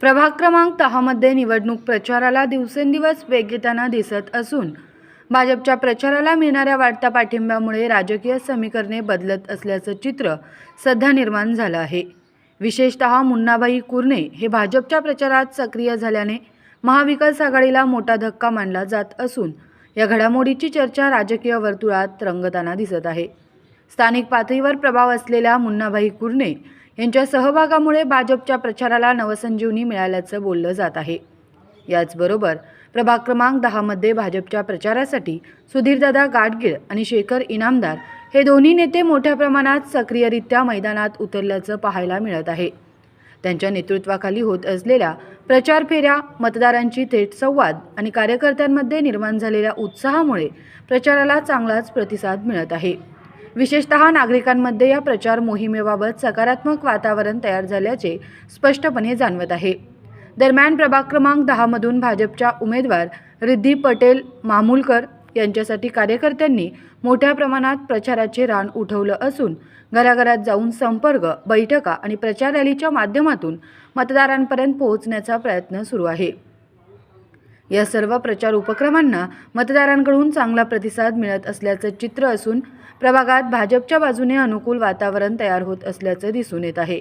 प्रभाग क्रमांक दहामध्ये निवडणूक प्रचाराला दिवसेंदिवस वेग येताना दिसत असून भाजपच्या प्रचाराला मिळणाऱ्या वाढत्या पाठिंब्यामुळे राजकीय समीकरणे बदलत असल्याचं चित्र सध्या निर्माण झालं आहे. विशेषतः मुन्नाबाई कुर्णे हे भाजपच्या प्रचारात सक्रिय झाल्याने महाविकास आघाडीला मोठा धक्का मानला जात असून या घडामोडीची चर्चा राजकीय वर्तुळात रंगताना दिसत आहे. स्थानिक पातळीवर प्रभाव असलेल्या मुन्नाभाई कुर्णे यांच्या सहभागामुळे भाजपच्या प्रचाराला नवसंजीवनी मिळाल्याचं बोललं जात आहे. याचबरोबर प्रभाग क्रमांक दहामध्ये भाजपच्या प्रचारासाठी सुधीरदादा गाडगीळ आणि शेखर इनामदार हे दोन्ही नेते मोठ्या प्रमाणात सक्रियरित्या मैदानात उतरल्याचं पाहायला मिळत आहे. त्यांच्या नेतृत्वाखाली होत असलेल्या प्रचार फेऱ्या मतदारांची थेट संवाद आणि कार्यकर्त्यांमध्ये निर्माण झालेल्या उत्साहामुळे प्रचाराला चांगलाच प्रतिसाद मिळत आहे. विशेषतः नागरिकांमध्ये या प्रचार मोहिमेबाबत सकारात्मक वातावरण तयार झाल्याचे स्पष्टपणे जाणवत आहे. दरम्यान प्रभाग क्रमांक दहामधून भाजपच्या उमेदवार रिद्धी पटेल मामूलकर यांच्यासाठी कार्यकर्त्यांनी मोठ्या प्रमाणात प्रचाराचे रान उठवलं असून घराघरात जाऊन संपर्क बैठका आणि प्रचार रॅलीच्या माध्यमातून मतदारांपर्यंत पोहोचण्याचा प्रयत्न सुरू आहे. या सर्व प्रचार उपक्रमांना मतदारांकडून चांगला प्रतिसाद मिळत असल्याचं चित्र असून प्रभागात भाजपच्या बाजूने अनुकूल वातावरण तयार होत असल्याचं दिसून येत आहे.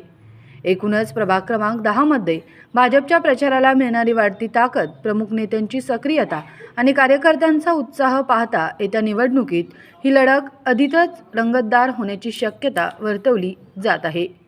एकूणच प्रभाग क्रमांक दहामध्ये भाजपच्या प्रचाराला मिळणारी वाढती ताकद प्रमुख नेत्यांची सक्रियता आणि कार्यकर्त्यांचा उत्साह पाहता येत्या निवडणुकीत ही लढत अधिकच रंगतदार होण्याची शक्यता वर्तवली जात आहे.